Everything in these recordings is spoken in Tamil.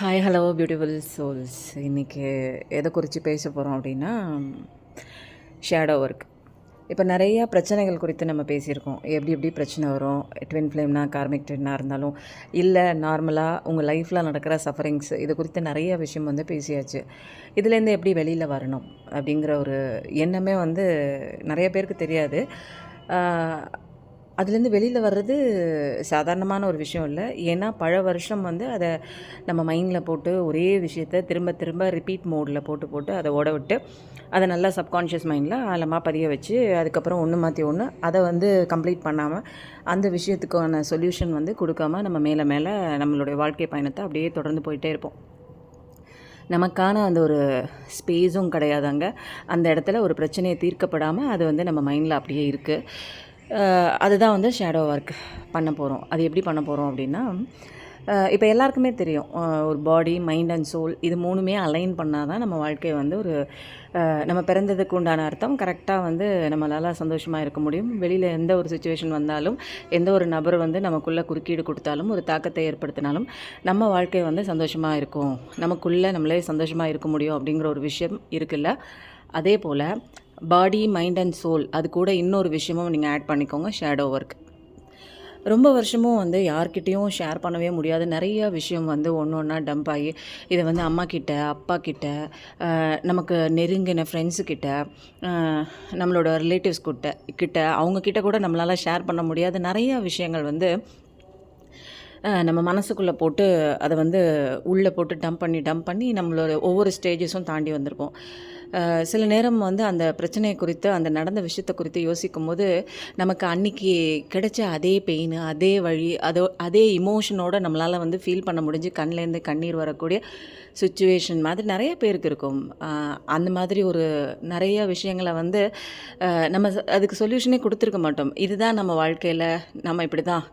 ஹாய் ஹலோ பியூட்டிஃபுல் சோல்ஸ் இன்றைக்கி எதை குறித்து பேச போகிறோம் அப்படின்னா ஷேடோ ஒர்க் இப்போ நிறையா பிரச்சனைகள் குறித்து நம்ம பேசியிருக்கோம். எப்படி எப்படி பிரச்சனை வரும்? ட்வின் ஃப்ளேம்னா கார்மிக் ட்வின்னாக இருந்தாலும் இல்லை நார்மலாக உங்கள் லைஃப்பில் நடக்கிற சஃபரிங்ஸ் இது குறித்து நிறைய விஷயம் வந்து பேசியாச்சு. இதுலேருந்து எப்படி வெளியில் வரணும்? அப்படிங்கிற ஒரு எண்ணமே வந்து நிறைய பேருக்கு தெரியாது. அதுலேருந்து வெளியில் வர்றது சாதாரணமான ஒரு விஷயம் இல்லை. ஏன்னா பல வருஷம் வந்து அதை நம்ம மைண்டில் போட்டு ஒரே விஷயத்த திரும்ப திரும்ப ரிப்பீட் மோடில் போட்டு போட்டு அதை ஓட விட்டு அதை நல்லா சப்கான்ஷியஸ் மைண்டில் ஆழமாக பதிய வச்சு அதுக்கப்புறம் ஒன்று மாற்றி ஒன்று அதை வந்து கம்ப்ளீட் பண்ணாமல் அந்த விஷயத்துக்கான சொல்யூஷன் வந்து கொடுக்காம நம்ம மேலே மேலே நம்மளுடைய வாழ்க்கை பயணத்தை அப்படியே தொடர்ந்து போயிட்டே இருப்போம். நமக்கான அந்த ஒரு ஸ்பேஸும் கிடையாதாங்க அந்த இடத்துல ஒரு பிரச்சனையை தீர்க்கப்படாமல் அது வந்து நம்ம மைண்டில் அப்படியே இருக்குது அதுதான் வந்து ஷேடோ ஒர்க் பண்ண போகிறோம் அது எப்படி பண்ண போகிறோம் அப்படின்னா இப்போ எல்லாருக்குமே தெரியும். ஒரு பாடி மைண்ட் அண்ட் சோல் இது மூணுமே அலைன் பண்ணால் தான் நம்ம வாழ்க்கையை வந்து ஒரு நம்ம பிறந்ததுக்கு உண்டான அர்த்தம். கரெக்டாக வந்து நம்மளால் சந்தோஷமாக இருக்க முடியும். வெளியில் எந்த ஒரு சுச்சுவேஷன் வந்தாலும் எந்த ஒரு நபர் வந்து நமக்குள்ளே குறுக்கீடு கொடுத்தாலும் ஒரு தாக்கத்தை ஏற்படுத்தினாலும் நம்ம வாழ்க்கை வந்து சந்தோஷமாக இருக்கும். நமக்குள்ளே நம்மளே சந்தோஷமாக இருக்க முடியும் அப்படிங்கிற ஒரு விஷயம் இருக்குல்ல. அதே போல் பாடி மைண்ட் அண்ட் சோல் அது கூட இன்னொரு விஷயமும் நீங்கள் ஆட் பண்ணிக்கோங்க ஷேடோ ஒர்க் ரொம்ப வருஷமும் வந்து யார்கிட்டேயும் ஷேர் பண்ணவே முடியாது. நிறைய விஷயம் வந்து ஒன்று ஒன்றா டம்ப் ஆகி இதை வந்து அம்மா கிட்ட அப்பா கிட்ட நமக்கு நெருங்கின ஃப்ரெண்ட்ஸுக்கிட்ட நம்மளோட ரிலேட்டிவ்ஸ் கிட்ட கிட்ட அவங்கக்கிட்ட கூட நம்மளால் ஷேர் பண்ண முடியாது. நிறைய விஷயங்கள் வந்து நம்ம மனசுக்குள்ளே போட்டு அதை வந்து உள்ளே போட்டு டம்ப் பண்ணி டம்ப் பண்ணி நம்மளோட ஒவ்வொரு ஸ்டேஜஸும் தாண்டி வந்திருப்போம். சில நேரம் வந்து அந்த பிரச்சனையை குறித்து அந்த நடந்த விஷயத்தை குறித்து யோசிக்கும் போது நமக்கு அன்னைக்கு கிடைச்ச அதே பெயின் அதே வழி அதோ அதே இமோஷனோட நம்மளால் வந்து ஃபீல் பண்ண முடிஞ்சு கண்லேருந்து கண்ணீர் வரக்கூடிய சுச்சுவேஷன் மாதிரி நிறைய பேருக்கு இருக்கும். அந்த மாதிரி ஒரு நிறைய விஷயங்களை வந்து நம்ம அதுக்கு சொல்யூஷனே கொடுத்துருக்க மாட்டோம். இதுதான் நம்ம வாழ்க்கையில் நம்ம இப்படி தான்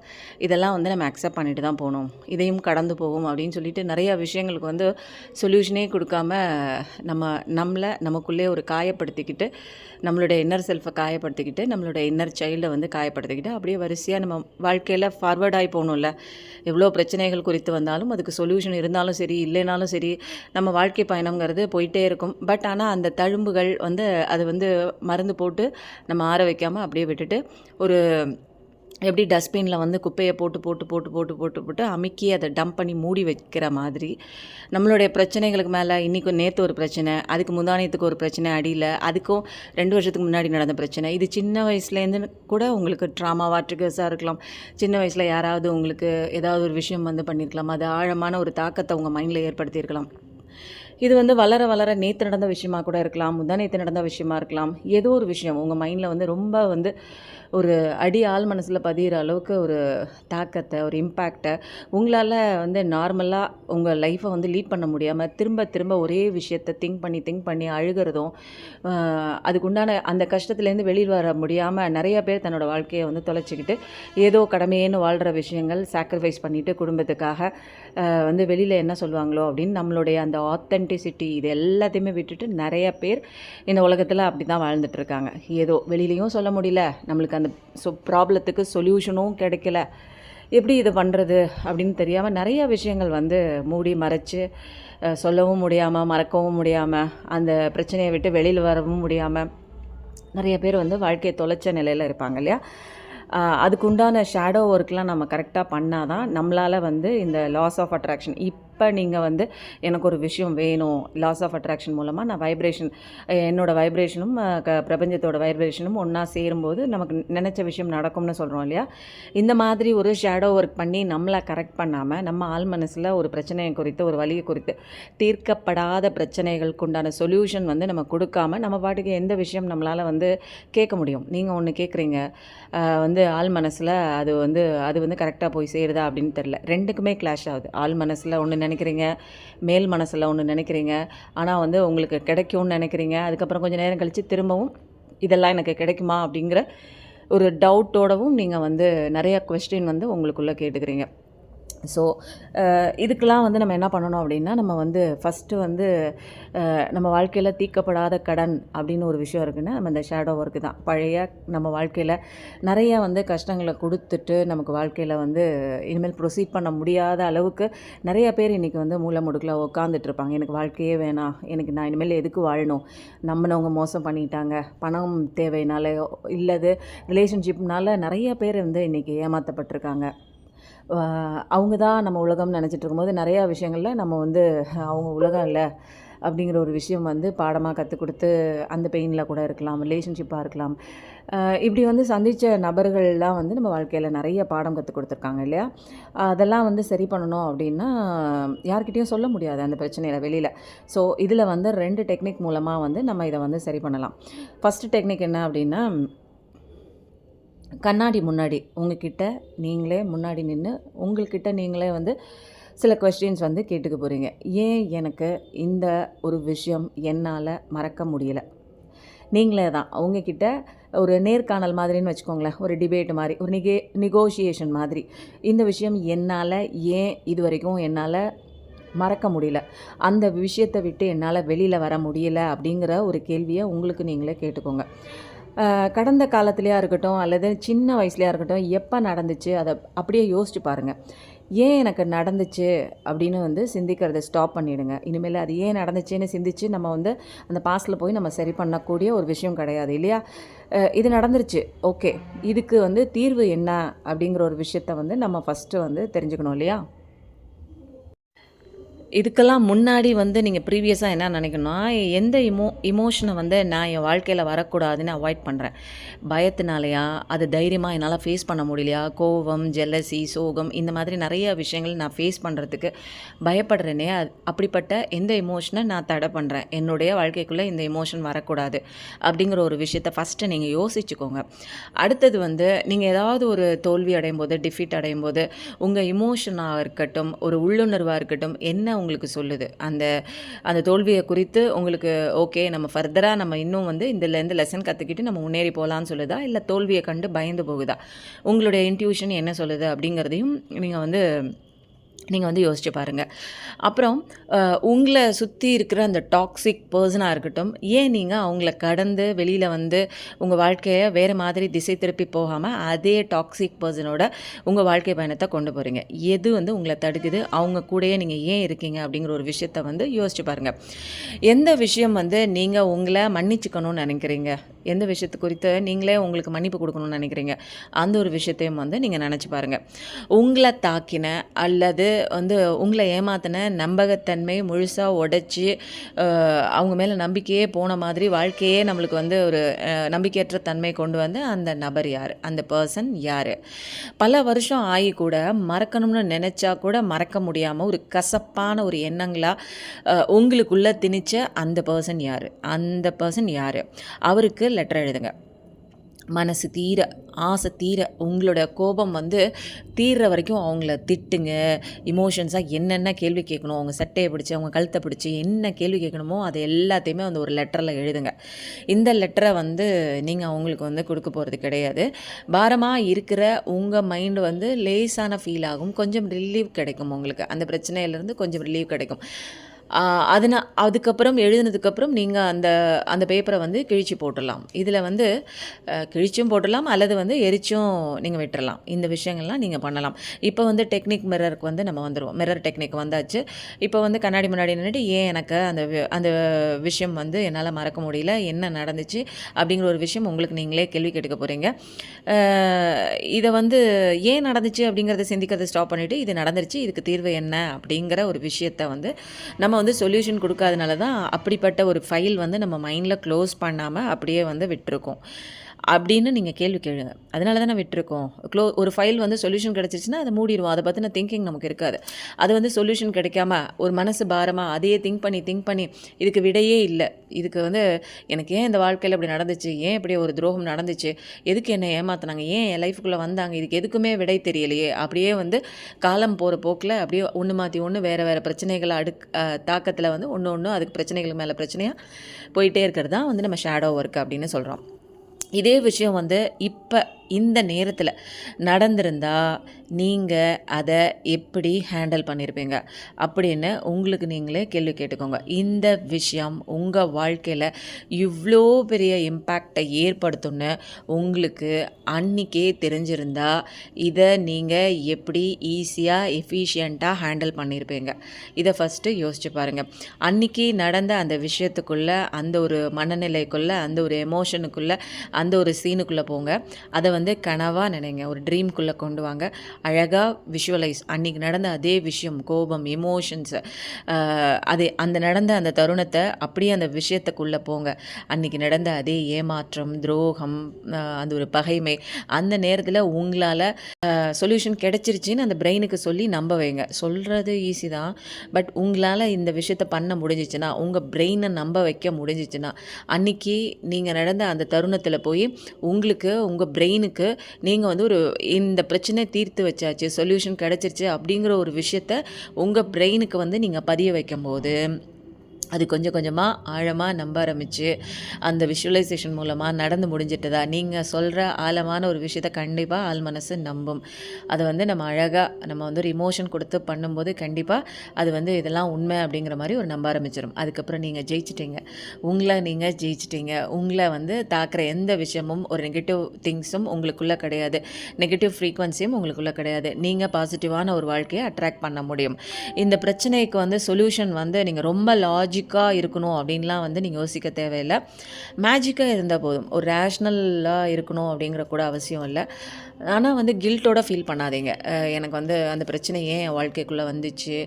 இதெல்லாம் வந்து நம்ம அக்செப்ட் பண்ணிட்டு தான் போகணும். இதையும் கடந்து போகும் அப்படின்னு சொல்லிட்டு நிறைய விஷயங்களுக்கு வந்து சொல்யூஷனே கொடுக்காம நம்ம நம்மளை நமக்குள்ளே ஒரு காயப்படுத்திக்கிட்டு நம்மளுடைய இன்னர் செல்ஃபை காயப்படுத்திக்கிட்டு நம்மளுடைய இன்னர் சைல்டை வந்து காயப்படுத்திக்கிட்டு அப்படியே வரிசையாக நம்ம வாழ்க்கையில் ஃபார்வர்ட் ஆகி போகணும்ல. எவ்வளோ பிரச்சனைகள் குறித்து வந்தாலும் அதுக்கு சொல்யூஷன் இருந்தாலும் சரி இல்லைனாலும் சரி நம்ம வாழ்க்கை பயணங்கிறது போயிட்டே இருக்கும். பட் ஆனால் அந்த தழும்புகள் வந்து அது வந்து மருந்து போட்டு நம்ம ஆற வைக்காமல் அப்படியே விட்டுட்டு ஒரு எப்படி டஸ்ட்பினில் வந்து குப்பையை போட்டு போட்டு போட்டு போட்டு போட்டு போட்டு அமுக்கி அதை டம்ப் பண்ணி மூடி வைக்கிற மாதிரி நம்மளுடைய பிரச்சனைகளுக்கு மேலே இன்றைக்கும் நேற்று ஒரு பிரச்சனை அதுக்கு முந்தானியத்துக்கு ஒரு பிரச்சனை அடியில் அதுக்கும் ரெண்டு வருஷத்துக்கு முன்னாடி நடந்த பிரச்சனை. இது சின்ன வயசுலேருந்து கூட உங்களுக்கு ட்ராமாவாக ட்ரிகர்ஸாக இருக்கலாம். சின்ன வயசில் யாராவது உங்களுக்கு ஏதாவது ஒரு விஷயம் வந்து பண்ணியிருக்கலாம் அது ஆழமான ஒரு தாக்கத்தை உங்கள் மைண்டில் ஏற்படுத்தியிருக்கலாம். இது வந்து வளர வளர நேற்று நடந்த விஷயமா கூட இருக்கலாம் முந்தா நேற்று நடந்த விஷயமா இருக்கலாம். ஏதோ ஒரு விஷயம் உங்கள் மைண்டில் வந்து ரொம்ப வந்து ஒரு அடி ஆள் மனசில் பதிகிற அளவுக்கு ஒரு தாக்கத்தை ஒரு இம்பேக்டை உங்களால் வந்து நார்மலாக உங்கள் லைஃப்பை வந்து லீட் பண்ண முடியாமல் திரும்ப திரும்ப ஒரே விஷயத்தை திங்க் பண்ணி திங்க் பண்ணி அழுகிறதும் அதுக்குண்டான அந்த கஷ்டத்துலேருந்து வெளியில் வர முடியாமல் நிறைய பேர் தன்னோட வாழ்க்கையை வந்து தொலைச்சிக்கிட்டு ஏதோ கடமையேன்னு வாழ்கிற விஷயங்கள் சாக்ரிஃபைஸ் பண்ணிவிட்டு குடும்பத்துக்காக வந்து வெளியில் என்ன சொல்லுவாங்களோ அப்படின்னு நம்மளுடைய அந்த ஆத்தென்டிசிட்டி இது எல்லாத்தையுமே விட்டுட்டு நிறைய பேர் இந்த உலகத்தில் அப்படி தான் வாழ்ந்துட்டுருக்காங்க ஏதோ வெளியிலையும் சொல்ல முடியல நம்மளுக்கு அந்த சொ ப்ராப்ளத்துக்கு சொல்யூஷனும் கிடைக்கல. எப்படி இதை பண்ணுறது அப்படின்னு தெரியாமல் நிறைய விஷயங்கள் வந்து மூடி மறைச்சு சொல்லவும் முடியாமல் மறக்கவும் முடியாமல் அந்த பிரச்சனையை விட்டு வெளியில் வரவும் முடியாமல் நிறைய பேர் வந்து வாழ்க்கையை தொலைச்ச நிலையில் இருப்பாங்க இல்லையா? அதுக்குண்டான அதுக்கு உண்டான ஷேடோ ஒர்க்லாம் நம்ம கரெக்டாக பண்ணால் தான் நம்மளால் வந்து இந்த லாஸ் ஆஃப் அட்ராக்ஷன் இப் எப்போ நீங்கள் வந்து எனக்கு ஒரு விஷயம் வேணும். லாஸ் ஆஃப் அட்ராக்ஷன் மூலமாக நான் வைப்ரேஷன் என்னோடய வைப்ரேஷனும் க பிரபஞ்சத்தோட வைப்ரேஷனும் ஒன்றா சேரும்போது நமக்கு நினச்ச விஷயம் நடக்கும்னு சொல்கிறோம் இல்லையா? இந்த மாதிரி ஒரு ஷேடோ ஒர்க் பண்ணி நம்மளை கரெக்ட் பண்ணாமல் நம்ம ஆள் மனசில் ஒரு பிரச்சனையை குறித்து ஒரு வழியை குறித்து தீர்க்கப்படாத பிரச்சனைகளுக்கு உண்டான சொல்யூஷன் வந்து நம்ம கொடுக்காம நம்ம பாட்டுக்கு எந்த விஷயம் நம்மளால் வந்து கேட்க முடியும். நீங்கள் ஒன்று கேட்குறீங்க வந்து ஆள் மனசில் அது வந்து அது வந்து கரெக்டாக போய் சேருதா அப்படின்னு தெரில ரெண்டுக்குமே கிளாஷ் ஆகுது. ஆள் மனசில் ஒன்று நினைக்கிறீங்க? மேல் மனசில் ஒன்று நினைக்கிறீங்க. ஆனால் வந்து உங்களுக்கு கிடைக்கும்னு நினைக்கிறீங்க. அதுக்கப்புறம் கொஞ்சம் நேரம் கழித்து திரும்பவும் இதெல்லாம் எனக்கு கிடைக்குமா? அப்படிங்கிற ஒரு டவுட்டோடவும் நீங்கள் வந்து நிறைய கொஸ்டின் வந்து உங்களுக்குள்ளே கேட்டுக்கிறீங்க. ஸோ இதுக்கெலாம் வந்து நம்ம என்ன பண்ணணும் அப்படின்னா நம்ம வந்து ஃபஸ்ட்டு வந்து நம்ம வாழ்க்கையில் தீர்க்கப்படாத கடன் அப்படின்னு ஒரு விஷயம் இருக்குன்னா நம்ம இந்த ஷேடோ ஒர்க்கு தான். பழைய நம்ம வாழ்க்கையில் நிறைய வந்து கஷ்டங்களை கொடுத்துட்டு நமக்கு வாழ்க்கையில் வந்து இனிமேல் ப்ரொசீட் பண்ண முடியாத அளவுக்கு நிறைய பேர் இன்றைக்கி வந்து மூளை முடுக்கில் உட்காந்துட்ருப்பாங்க எனக்கு வாழ்க்கையே வேணாம். எனக்கு நான் இனிமேல் எதுக்கு வாழணும்? நம்மளவங்க மோசம் பண்ணிட்டாங்க. பணம் தேவைனால இல்லது ரிலேஷன்ஷிப்னால நிறைய பேர் வந்து இன்றைக்கி ஏமாற்றப்பட்டிருக்காங்க அவங்க தான் நம்ம உலகம்னு நினச்சிட்டு இருக்கும்போது நிறையா விஷயங்களில் நம்ம வந்து அவங்க உலகம் இல்லை அப்படிங்கிற ஒரு விஷயம் வந்து பாடமாக கற்றுக் கொடுத்து அந்த பெயினில் கூட இருக்கலாம் ரிலேஷன்ஷிப்பாக இருக்கலாம். இப்படி வந்து சந்தித்த நபர்கள்லாம் வந்து நம்ம வாழ்க்கையில் நிறைய பாடம் கற்றுக் கொடுத்துருக்காங்க இல்லையா? அதெல்லாம் வந்து சரி பண்ணணும் அப்படின்னா யார்கிட்டையும் சொல்ல முடியாது அந்த பிரச்சனையில் வெளியில். ஸோ இதில் வந்து ரெண்டு டெக்னிக் மூலமாக வந்து நம்ம இதை வந்து சரி பண்ணலாம். ஃபஸ்ட்டு டெக்னிக் என்ன அப்படின்னா கண்ணாடி முன்னாடி உங்ககிட்ட நீங்களே முன்னாடி நின்று உங்கள்கிட்ட நீங்களே வந்து சில கொஸ்டின்ஸ் வந்து கேட்டுக்க போகிறீங்க ஏன் எனக்கு இந்த ஒரு விஷயம் என்னால் மறக்க முடியல? நீங்களே தான். உங்ககிட்ட ஒரு நேர்காணல் மாதிரின்னு வச்சுக்கோங்களேன். ஒரு டிபேட் மாதிரி ஒரு நிகே நிகோஷியேஷன் மாதிரி. இந்த விஷயம் என்னால் ஏன் இது வரைக்கும் என்னால் மறக்க முடியல? அந்த விஷயத்தை விட்டு என்னால் வெளியில் வர முடியல அப்படிங்கிற ஒரு கேள்வியை உங்களுக்கு நீங்களே கேட்டுக்கோங்க. கடந்த காலத்துலேயா இருக்கட்டும் அல்லது சின்ன வயசுலையா இருக்கட்டும் எப்போ நடந்துச்சு அதை அப்படியே யோசிச்சு பாருங்கள் ஏன் எனக்கு நடந்துச்சு அப்படின்னு வந்து சிந்திக்கிறத ஸ்டாப் பண்ணிவிடுங்க இனிமேல் அது ஏன் நடந்துச்சுன்னு சிந்திச்சு நம்ம வந்து அந்த பாஸ்டில் போய் நம்ம சரி பண்ணக்கூடிய ஒரு விஷயம் கிடையாது இல்லையா? இது நடந்துருச்சு. ஓகே. இதுக்கு வந்து தீர்வு என்ன அப்படிங்கிற ஒரு விஷயத்த வந்து நம்ம ஃபஸ்ட்டு வந்து தெரிஞ்சுக்கணும் இல்லையா? இதுக்கெல்லாம் முன்னாடி வந்து நீங்கள் ப்ரீவியஸாக என்ன நினைக்கணும்னா எந்த இமோ இமோஷனை வந்து நான் என் வாழ்க்கையில் வரக்கூடாதுன்னு அவாய்ட் பண்ணுறேன் பயத்தினாலையா? அது தைரியமாக என்னால் ஃபேஸ் பண்ண முடியலையா? கோவம் ஜெல்லசி சோகம் இந்த மாதிரி நிறைய விஷயங்கள் நான் ஃபேஸ் பண்ணுறதுக்கு பயப்படுறேனே. அப்படிப்பட்ட எந்த இமோஷனை நான் தடை பண்ணுறேன் என்னுடைய வாழ்க்கைக்குள்ளே இந்த இமோஷன் வரக்கூடாது அப்படிங்கிற ஒரு விஷயத்தை ஃபஸ்ட்டு நீங்கள் யோசிச்சுக்கோங்க. அடுத்தது வந்து நீங்கள் ஏதாவது ஒரு தோல்வி அடையும் போது டிஃபீட் அடையும் போது உங்கள் இமோஷனாக இருக்கட்டும் ஒரு உள்ளுணர்வாக இருக்கட்டும் என்ன உங்களுக்கு சொல்லுது. அந்த அந்த தோல்வியை குறித்து உங்களுக்கு ஓகே நம்ம ஃபர்தராக நம்ம இன்னும் வந்து இதுலேருந்து லெசன் கற்றுக்கிட்டு நம்ம முன்னேறி போகலான்னு சொல்லுதா? இல்லை தோல்வியை கண்டு பயந்து போகுதா? உங்களுடைய இன்ட்யூஷன் என்ன சொல்லுது அப்படிங்கிறதையும் நீங்கள் வந்து நீங்கள் வந்து யோசிச்சு பாருங்கள் அப்புறம் உங்களை சுற்றி இருக்கிற அந்த டாக்ஸிக் பர்சனாக இருக்கட்டும் ஏன் நீங்கள் அவங்கள கடந்து வெளியில் வந்து உங்கள் வாழ்க்கையை வேறு மாதிரி திசை திருப்பி போகாமல் அதே டாக்ஸிக் பர்சனோட உங்கள் வாழ்க்கை பயணத்தை கொண்டு போகிறீங்க எது வந்து உங்களை தடுக்குது? அவங்க கூடயே நீங்கள் ஏன் இருக்கீங்க? அப்படிங்கிற ஒரு விஷயத்த வந்து யோசிச்சு பாருங்கள் எந்த விஷயம் வந்து நீங்கள் உங்களை மன்னிச்சுக்கணும்னு நினைக்கிறீங்க? எந்த விஷயத்து குறித்து நீங்களே உங்களுக்கு மன்னிப்பு கொடுக்கணும்னு நினைக்கிறீங்க? அந்த ஒரு விஷயத்தையும் வந்து நீங்கள் நினச்சி பாருங்கள் உங்களை தாக்கின அல்லது வந்து உங்களை ஏமாத்தின நம்பகத்தன்மை முழுசாக உடைச்சி அவங்க மேலே நம்பிக்கையே போன மாதிரி வாழ்க்கையே நம்மளுக்கு வந்து ஒரு நம்பிக்கையற்ற தன்மை கொண்டு வந்து அந்த நபர் யார்? அந்த பர்சன் யார்? பல வருஷம் ஆகி கூட மறக்கணும்னு நினச்சா கூட மறக்க முடியாமல் ஒரு கசப்பான ஒரு எண்ணங்களாக உங்களுக்குள்ளே திணிச்ச அந்த பர்சன் யார்? அந்த பர்சன் யார்? அவருக்கு லெட்டர் எழுதுங்க. மனசு தீர ஆசை தீர உங்களோட கோபம் வந்து தீர்ற வரைக்கும் அவங்கள திட்டுங்க. இமோஷன்ஸாக என்னென்ன கேள்வி கேட்கணும் அவங்க சட்டையை பிடிச்சி அவங்க கழுத்தை பிடிச்சி என்ன கேள்வி கேட்கணுமோ அது எல்லாத்தையுமே வந்து ஒரு லெட்டரில் எழுதுங்க. இந்த லெட்டரை வந்து நீங்கள் அவங்களுக்கு வந்து கொடுக்க போகிறது கிடையாது. பாரமாக இருக்கிற உங்கள் மைண்டு வந்து லேசான ஃபீல் ஆகும். கொஞ்சம் ரிலீவ் கிடைக்கும் உங்களுக்கு. அந்த பிரச்சனையிலேருந்து கொஞ்சம் ரிலீவ் கிடைக்கும். அதனா அதுக்கப்புறம் எழுதினதுக்கப்புறம் நீங்கள் அந்த அந்த பேப்பரை வந்து கிழிச்சு போட்டுடலாம். இதில் வந்து கிழிச்சும் போட்டுடலாம் அல்லது வந்து எரிச்சும் நீங்கள் விட்டுறலாம். இந்த விஷயங்கள்லாம் நீங்கள் பண்ணலாம். இப்போ வந்து டெக்னிக் மிரருக்கு வந்து நம்ம வந்துடுவோம் மிரர் டெக்னிக் வந்தாச்சு. இப்போ வந்து கண்ணாடி முன்னாடி நின்றுட்டு ஏன் எனக்கு அந்த வி- அந்த விஷயம் வந்து என்னால் மறக்க முடியல? என்ன நடந்துச்சு? அப்படிங்கிற ஒரு விஷயம் உங்களுக்கு நீங்களே கேள்வி கேட்டுக்க போகிறீங்க இதை வந்து ஏன் நடந்துச்சு அப்படிங்கிறத சிந்திக்கிறத ஸ்டாப் பண்ணிவிட்டு இது நடந்துருச்சு இதுக்கு தீர்வு என்ன அப்படிங்கிற ஒரு விஷயத்தை வந்து நம்ம வந்து சொல்யூஷன் கொடுக்காதனால தான் அப்படிப்பட்ட ஒரு ஃபைல் வந்து நம்ம மைண்டில் க்ளோஸ் பண்ணாமல் அப்படியே வந்து விட்டுருக்கோம். அப்படின்னு நீங்கள் கேள்வி கேளுங்க. அதனால தானே விட்டுருக்கோம். க்ளோ ஒரு ஃபைல் வந்து சொல்யூஷன் கிடச்சிச்சின்னா அதை மூடிடுவோம். அதை பற்றின திங்கிங் நமக்கு இருக்காது. அது வந்து சொல்யூஷன் கிடைக்காம ஒரு மனசு பாரமாக அதையே திங்க் பண்ணி திங்க் பண்ணி இதுக்கு விடையே இல்லை. இதுக்கு வந்து எனக்கு ஏன் இந்த வாழ்க்கையில் இப்படி நடந்துச்சு? ஏன் இப்படி ஒரு துரோகம் நடந்துச்சு? எதுக்கு என்னை ஏமாத்தினாங்க? ஏன் என் லைஃபுக்குள்ளே வந்தாங்க? இதுக்கு எதுக்குமே விடை தெரியலையே. அப்படியே வந்து காலம் போகிற போக்கில் அப்படியே ஒன்று மாற்றி ஒன்று வேறு வேறு பிரச்சனைகளை அடுக் தாக்கத்தில் வந்து ஒன்று ஒன்று அதுக்கு பிரச்சனைகள் மேலே பிரச்சனையாக போயிட்டே இருக்கிறது தான் வந்து நம்ம ஷேடோ ஒர்க் அப்படின்னு சொல்கிறோம் இதே விஷயம் வந்து இப்போ இந்த நேரத்தில் நடந்திருந்தா நீங்கள் அதை எப்படி ஹேண்டில் பண்ணியிருப்பீங்க அப்படின்னு உங்களுக்கு நீங்களே கேள்வி கேட்டுக்கோங்க. இந்த விஷயம் உங்கள் வாழ்க்கையில் இவ்வளோ பெரிய இம்பேக்டை ஏற்படுத்தும்னு உங்களுக்கு அன்றைக்கே தெரிஞ்சிருந்தால் இதை நீங்கள் எப்படி ஈஸியாக எஃபிஷியண்ட்டாக ஹேண்டில் பண்ணியிருப்பீங்க இதை ஃபஸ்ட்டு யோசிச்சு பாருங்கள் அன்றைக்கி நடந்த அந்த விஷயத்துக்குள்ளே அந்த ஒரு மனநிலைக்குள்ளே அந்த ஒரு எமோஷனுக்குள்ளே அந்த ஒரு சீனுக்குள்ளே போங்க. அதை வந்து வந்து கனவாக நினைங்க. ஒரு ட்ரீம்குள்ளே கொண்டு வாங்க. அழகாக விஷுவலைஸ் அன்றைக்கி நடந்த அதே விஷயம் கோபம் எமோஷன்ஸு அதே அந்த நடந்த அந்த தருணத்தை அப்படியே அந்த விஷயத்துக்குள்ளே போங்க. அன்றைக்கி நடந்த அதே ஏமாற்றம் துரோகம் அந்த ஒரு பகைமை அந்த நேரத்தில் உங்களால் சொல்யூஷன் கிடச்சிருச்சின்னு அந்த பிரெயினுக்கு சொல்லி நம்ப வைங்க. சொல்கிறது ஈஸி தான். பட் உங்களால் இந்த விஷயத்த பண்ண முடிஞ்சிச்சுன்னா உங்கள் பிரெயினை நம்ப வைக்க முடிஞ்சிச்சுன்னா அன்றைக்கி நீங்கள் நடந்த அந்த தருணத்தில் போய் உங்களுக்கு உங்கள் பிரெயினுக்கு நீங்கள் வந்து ஒரு இந்த பிரச்சனை தீர்த்து வச்சாச்சு சொல்யூஷன் கிடச்சிருச்சு அப்படிங்கிற ஒரு விஷயத்த உங்கள் பிரெயினுக்கு வந்து நீங்கள் பதிய வைக்கும்போது அது கொஞ்சம் கொஞ்சமாக ஆழமாக நம்ப ஆரம்பித்து அந்த விஷுவலைசேஷன் மூலமாக நடந்து முடிஞ்சிட்டதா? நீங்கள் சொல்கிற ஆழமான ஒரு விஷயத்த கண்டிப்பாக ஆள் மனசு நம்பும். அதை வந்து நம்ம அழகாக நம்ம வந்து ஒரு இமோஷன் கொடுத்து பண்ணும்போது கண்டிப்பாக அது வந்து இதெல்லாம் உண்மை அப்படிங்கிற மாதிரி ஒரு நம்ப ஆரம்பிச்சிடும் அதுக்கப்புறம் நீங்கள் ஜெயிச்சிட்டிங்க. உங்களை நீங்கள் ஜெயிச்சிட்டிங்க. உங்களை வந்து தாக்குற எந்த விஷயமும் ஒரு நெகட்டிவ் திங்ஸும் உங்களுக்குள்ளே கிடையாது. நெகட்டிவ் ஃப்ரீக்வன்சியும் உங்களுக்குள்ளே கிடையாது. நீங்கள் பாசிட்டிவான ஒரு வாழ்க்கையை அட்ராக்ட் பண்ண முடியும். இந்த பிரச்சனைக்கு வந்து சொல்யூஷன் வந்து நீங்கள் ரொம்ப லாஜிக் மேஜிக்காக இருக்கணும் அப்படின்லாம் வந்து நீங்கள் யோசிக்க தேவையில்லை. மேஜிக்காக இருந்தால் போதும் ஒரு ரேஷ்னலாக இருக்கணும் அப்படிங்கிற கூட அவசியம் இல்லை. ஆனால் வந்து கில்ட்டோட ஃபீல் பண்ணாதீங்க. எனக்கு வந்து அந்த பிரச்சனை ஏன் என் வாழ்க்கைக்குள்ளே வந்துச்சு?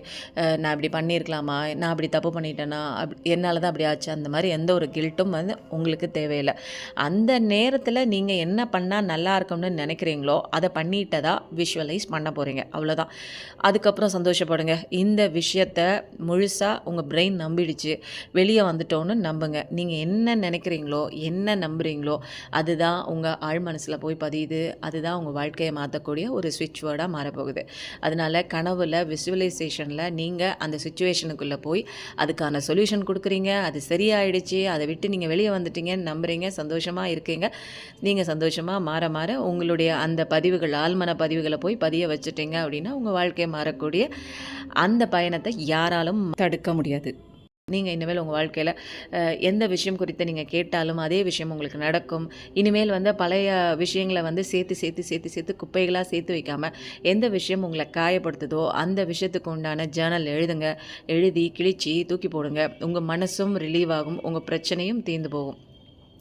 நான் இப்படி பண்ணியிருக்கலாமா நான் அப்படி தப்பு பண்ணிட்டேன்னா அப் என்னால் தான் அப்படி ஆச்சு? அந்த மாதிரி எந்த ஒரு கில்ட்டும் வந்து உங்களுக்கு தேவையில்லை. அந்த நேரத்தில் நீங்கள் என்ன பண்ணால் நல்லா இருக்கும்னு நினைக்கிறீங்களோ அதை பண்ணிட்டதா விஷுவலைஸ் பண்ண போகிறீங்க அவ்வளோதான் அதுக்கப்புறம் சந்தோஷப்படுங்க. இந்த விஷயத்த முழுசாக உங்கள் பிரெயின் நம்பிடுச்சு. வெளியே வந்துட்டோன்னு நம்புங்க. நீங்கள் என்ன நினைக்கிறீங்களோ என்ன நம்புகிறீங்களோ அதுதான் உங்கள் ஆழ் மனசில் போய் பதியுது. அதுதான் உங்கள் வாழ்க்கையை மாற்றக்கூடிய ஒரு சுவிட்ச் வேர்டாக மாறப்போகுது. அதனால் கனவில் விசுவலைசேஷனில் நீங்கள் அந்த சுச்சுவேஷனுக்குள்ளே போய் அதுக்கான சொல்யூஷன் கொடுக்குறீங்க. அது சரியாயிடுச்சு. அதை விட்டு நீங்கள் வெளியே வந்துட்டீங்கன்னு நம்புறீங்க. சந்தோஷமாக இருக்கீங்க. நீங்கள் சந்தோஷமாக மாற மாற உங்களுடைய அந்த பதிவுகள் ஆழ்மன பதிவுகளை போய் பதிய வச்சுட்டீங்க அப்படின்னா உங்கள் வாழ்க்கையை மாறக்கூடிய அந்த பயணத்தை யாராலும் தடுக்க முடியாது. நீங்கள் இனிமேல் உங்கள் வாழ்க்கையில் எந்த விஷயம் குறித்து நீங்கள் கேட்டாலும் அதே விஷயம் உங்களுக்கு நடக்கும். இனிமேல் வந்து பழைய விஷயங்களை வந்து சேர்த்து சேர்த்து சேர்த்து சேர்த்து குப்பைகளாக சேர்த்து வைக்காமல் எந்த விஷயம் உங்களை காயப்படுத்துதோ அந்த விஷயத்துக்கு உண்டான ஜேர்னல் எழுதுங்க. எழுதி கிழிச்சி தூக்கி போடுங்க. உங்கள் மனசும் ரிலீவ் ஆகும். உங்கள் பிரச்சனையும் தீர்ந்து போகும்.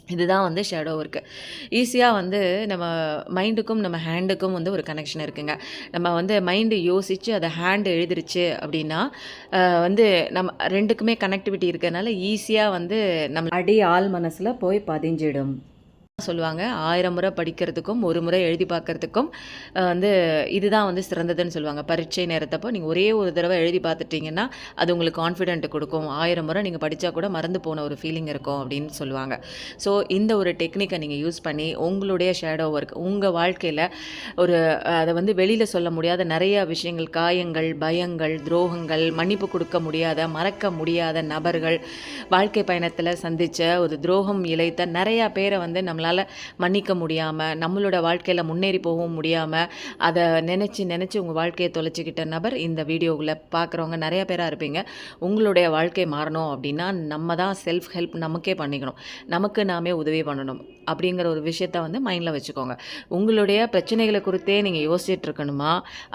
இதுதான் வந்து ஷேடோ ஒர்க்கு ஈஸியாக வந்து நம்ம மைண்டுக்கும் நம்ம ஹேண்டுக்கும் வந்து ஒரு கனெக்ஷன் இருக்குங்க. நம்ம வந்து மைண்டு யோசித்து அதை ஹேண்டு எழுதிருச்சு அப்படின்னா வந்து நம்ம ரெண்டுக்குமே கனெக்டிவிட்டி இருக்கிறதுனால ஈஸியாக வந்து நம்ம அடி ஆள் மனசில் போய் பதிஞ்சிடும். சொல்லுவாங்க. ஆயிரம் முறை படிக்கிறதுக்கும் ஒரு முறை எழுதி பார்க்குறதுக்கும் வந்து இதுதான் வந்து சிறந்ததுன்னு சொல்லுவாங்க. பரீட்சை நேரத்தப்போ நீங்கள் ஒரே ஒரு தடவை எழுதி பார்த்துட்டிங்கன்னா அது உங்களுக்கு கான்ஃபிடென்ட் கொடுக்கும். ஆயிரம் முறை நீங்கள் படித்தா கூட மறந்து போன ஒரு ஃபீலிங் இருக்கும் அப்படின்னு சொல்லுவாங்க. ஸோ இந்த ஒரு டெக்னிக்கை நீங்கள் யூஸ் பண்ணி உங்களுடைய ஷேடோ ஒர்க் உங்கள் வாழ்க்கையில் ஒரு அதை வந்து வெளியில் சொல்ல முடியாத நிறைய விஷயங்கள் காயங்கள் பயங்கள் துரோகங்கள் மன்னிப்பு கொடுக்க முடியாத மறக்க முடியாத நபர்கள் வாழ்க்கை பயணத்தில் சந்தித்த ஒரு துரோகம் இழைத்த நிறையா பேரை வந்து நம்மளை நம்மளால் மன்னிக்க முடியாமல் நம்மளோட வாழ்க்கையில் முன்னேறி போகவும் முடியாமல் அதை நினச்சி நினச்சி உங்கள் வாழ்க்கையை தொலைச்சிக்கிட்ட நபர் இந்த வீடியோவில் பார்க்குறவங்க நிறைய பேராக இருப்பீங்க. உங்களுடைய வாழ்க்கை மாறணும் அப்படின்னா நம்ம தான் செல்ஃப் ஹெல்ப் நமக்கே பண்ணிக்கணும். நமக்கு நாமே உதவி பண்ணணும் அப்படிங்கிற ஒரு விஷயத்த வந்து மைண்டில் வச்சுக்கோங்க. உங்களுடைய பிரச்சனைகளை குறித்தே நீங்கள் யோசிச்சுட்டு இருக்கணுமா?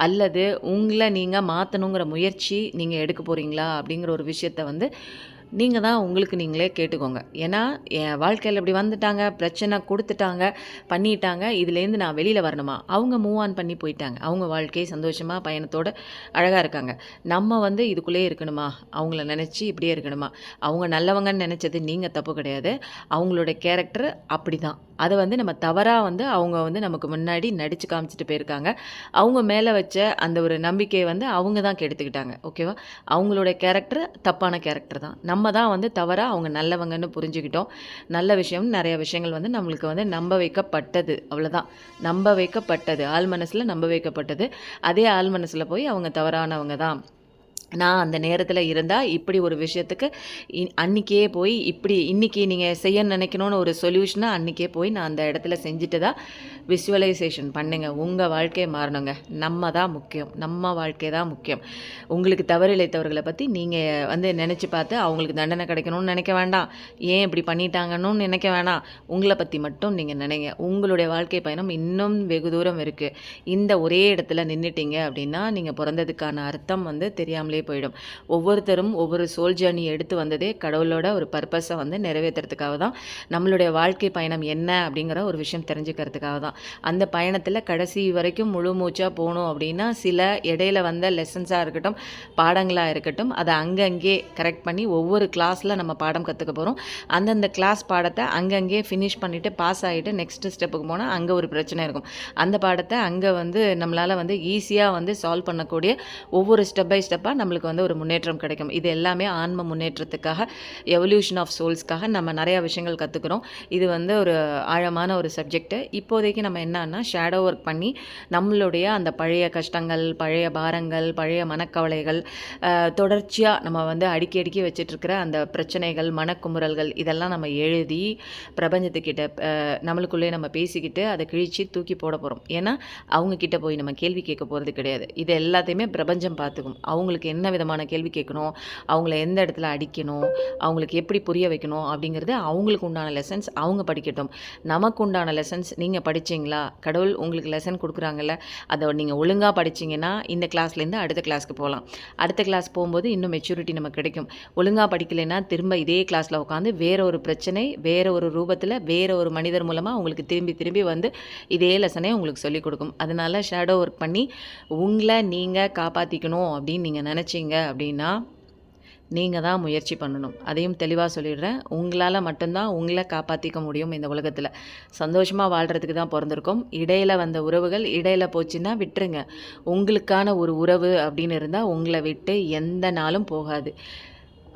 அல்லது உங்களை நீங்கள் மாற்றணுங்கிற முயற்சி நீங்கள் எடுக்க போகிறீங்களா அப்படிங்கிற ஒரு விஷயத்த வந்து நீங்கள் தான் உங்களுக்கு நீங்களே கேட்டுக்கோங்க. ஏன்னா என் வாழ்க்கையில் இப்படி வந்துட்டாங்க பிரச்சனை கொடுத்துட்டாங்க பண்ணிட்டாங்க இதுலேருந்து நான் வெளியில் வரணுமா? அவங்க மூவ் ஆன் பண்ணி போயிட்டாங்க. அவங்க வாழ்க்கையை சந்தோஷமாக பயணத்தோடு அழகாக இருக்காங்க. நம்ம வந்து இதுக்குள்ளேயே இருக்கணுமா? அவங்கள நினச்சி இப்படியே இருக்கணுமா? அவங்க நல்லவங்கன்னு நினச்சது நீங்கள் தப்பு கிடையாது. அவங்களோட கேரக்டர் அப்படி தான் அதை வந்து நம்ம தவறாக வந்து அவங்க வந்து நமக்கு முன்னாடி நடித்து காமிச்சிட்டு போயிருக்காங்க. அவங்க மேலே வச்ச அந்த ஒரு நம்பிக்கையை வந்து அவங்க தான் கெடுத்துக்கிட்டாங்க. ஓகேவா? அவங்களோட கேரக்டர் தப்பான கேரக்டர் தான். நம்ம நம்ம தான் வந்து தவறாக அவங்க நல்லவங்கன்னு புரிஞ்சுக்கிட்டோம். நல்ல விஷயம் நிறைய விஷயங்கள் வந்து நம்மளுக்கு வந்து நம்ப வைக்கப்பட்டது. அவ்வளோதான் நம்ப வைக்கப்பட்டது. ஆள் மனசில் நம்ப வைக்கப்பட்டது. அதே ஆள் மனசில் போய் அவங்க தவறானவங்க தான். நான் அந்த நேரத்தில் இருந்தால் இப்படி ஒரு விஷயத்துக்கு இ அன்றைக்கே போய் இப்படி இன்றைக்கி நீங்கள் செய்ய நினைக்கணும்னு ஒரு சொல்யூஷனை அன்றைக்கே போய் நான் அந்த இடத்துல செஞ்சுட்டு தான் விஷுவலைசேஷன் பண்ணுங்கள் உங்கள் வாழ்க்கை மாறணுங்க. நம்ம தான் முக்கியம். நம்ம வாழ்க்கை தான் முக்கியம். உங்களுக்கு தவறு இழைத்தவர்களை பற்றி நீங்கள் வந்து நினச்சி பார்த்து அவங்களுக்கு தண்டனை கிடைக்கணும்னு நினைக்க வேண்டாம். ஏன் இப்படி பண்ணிட்டாங்கன்னு நினைக்க வேணாம். உங்களை பற்றி மட்டும் நீங்கள் நினைங்க. உங்களுடைய வாழ்க்கை பயணம் இன்னும் வெகு தூரம் இருக்குது இந்த ஒரே இடத்துல நின்றுட்டீங்க அப்படின்னா நீங்கள் பிறந்ததுக்கான அர்த்தம் வந்து தெரியாமலே போயிடும். ஒவ்வொருத்தரும் ஒவ்வொரு சோல் ஜேர்னி எடுத்து வந்ததே கடவுளோட ஒரு பர்பஸை வந்து நிறைவேற்றுறதுக்காக தான். நம்மளுடைய வாழ்க்கை பயணம் என்ன அப்படிங்கிற ஒரு விஷயம் தெரிஞ்சுக்கிறதுக்காக தான். அந்த பயணத்தில் கடைசி வரைக்கும் முழு மூச்சாக போகணும் அப்படின்னா சில இடையில வந்த லெசன்ஸாக இருக்கட்டும் பாடங்களாக இருக்கட்டும் அதை அங்கங்கே கரெக்ட் பண்ணி ஒவ்வொரு கிளாஸில் நம்ம பாடம் கற்றுக்க போகிறோம் அந்தந்த கிளாஸ் பாடத்தை அங்கங்கே ஃபினிஷ் பண்ணிவிட்டு பாஸ் ஆகிட்டு நெக்ஸ்ட் ஸ்டெப்புக்கு போனால் அங்கே ஒரு பிரச்சனை இருக்கும். அந்த பாடத்தை அங்கே வந்து நம்மளால் வந்து ஈஸியாக வந்து சால்வ் பண்ணக்கூடிய ஒவ்வொரு ஸ்டெப் பை ஸ்டெப்பாக நம்ம நம்மளுக்கு வந்து ஒரு முன்னேற்றம் கிடைக்கும். இது எல்லாமே ஆன்ம முன்னேற்றத்துக்காக எவல்யூஷன் ஆஃப் சோல்ஸ்க்காக நம்ம நிறையா விஷயங்கள் கற்றுக்குறோம் இது வந்து ஒரு ஆழமான ஒரு சப்ஜெக்ட்டு இப்போதைக்கு நம்ம என்னன்னா ஷேடோ ஒர்க் பண்ணி நம்மளுடைய அந்த பழைய கஷ்டங்கள் பழைய பாரங்கள் பழைய மனக்கவலைகள் தொடர்ச்சியாக நம்ம வந்து அடுக்கி அடுக்கி வச்சிட்ருக்கிற அந்த பிரச்சனைகள் மனக்குமுறல்கள் இதெல்லாம் நம்ம எழுதி பிரபஞ்சத்துக்கிட்ட நம்மளுக்குள்ளேயே நம்மளுக்குள்ளே நம்ம பேசிக்கிட்டு அதை கிழிச்சு தூக்கி போட போகிறோம் ஏன்னா அவங்கக்கிட்ட போய் நம்ம கேள்வி கேட்க போகிறது கிடையாது. இது எல்லாத்தையுமே பிரபஞ்சம் பார்த்துக்கும். அவங்களுக்கு என்ன என்ன விதமான கேள்வி கேட்கணும்? அவங்கள எந்த இடத்துல அடிக்கணும்? அவங்களுக்கு எப்படி புரிய வைக்கணும்? அப்படிங்கிறது அவங்களுக்கு உண்டான லெசன்ஸ் அவங்க படிக்கட்டும். நமக்கு உண்டான லெசன்ஸ் நீங்கள் படிச்சீங்களா? கடவுள் உங்களுக்கு லெசன் கொடுக்குறாங்கல்ல அதை நீங்கள் ஒழுங்காக படிச்சீங்கன்னா இந்த கிளாஸ்லேருந்து அடுத்த கிளாஸ்க்கு போகலாம். அடுத்த கிளாஸ் போகும்போது இன்னும் மெச்சூரிட்டி நமக்கு கிடைக்கும். ஒழுங்காக படிக்கலைன்னா திரும்ப இதே கிளாஸில் உட்காந்து வேற ஒரு பிரச்சனை வேற ஒரு ரூபத்தில் வேற ஒரு மனிதர் மூலமாக உங்களுக்கு திரும்பி திரும்பி வந்து இதே லெசனே உங்களுக்கு சொல்லிக் கொடுக்கும். அதனால ஷேடோ ஒர்க் பண்ணி உங்களை நீங்கள் காப்பாற்றிக்கணும் அப்படின்னு நீங்கள் நினச்சி நினச்சிங்க அப்படின்னா நீங்கள் தான் முயற்சி பண்ணணும். அதையும் தெளிவாக சொல்லிடுறேன். உங்களால் மட்டும்தான் உங்களை காப்பாற்றிக்க முடியும் இந்த உலகத்தில். சந்தோஷமாக வாழ்கிறதுக்கு தான் பிறந்திருக்கோம். இடையில் வந்த உறவுகள் இடையில் போச்சுன்னா விட்டுருங்க. உங்களுக்கான ஒரு உறவு அப்படின்னு இருந்தால் உங்களை விட்டு எந்த நாளும் போகாது.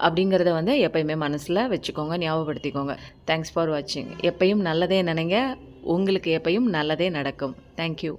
அப்படிங்கிறத வந்து எப்பயுமே மனசில் வச்சுக்கோங்க ஞாபகப்படுத்திக்கோங்க. தேங்க்ஸ் ஃபார் வாட்சிங் எப்பயும் நல்லதே நினைங்க. உங்களுக்கு எப்பயும் நல்லதே நடக்கும். தேங்க்யூ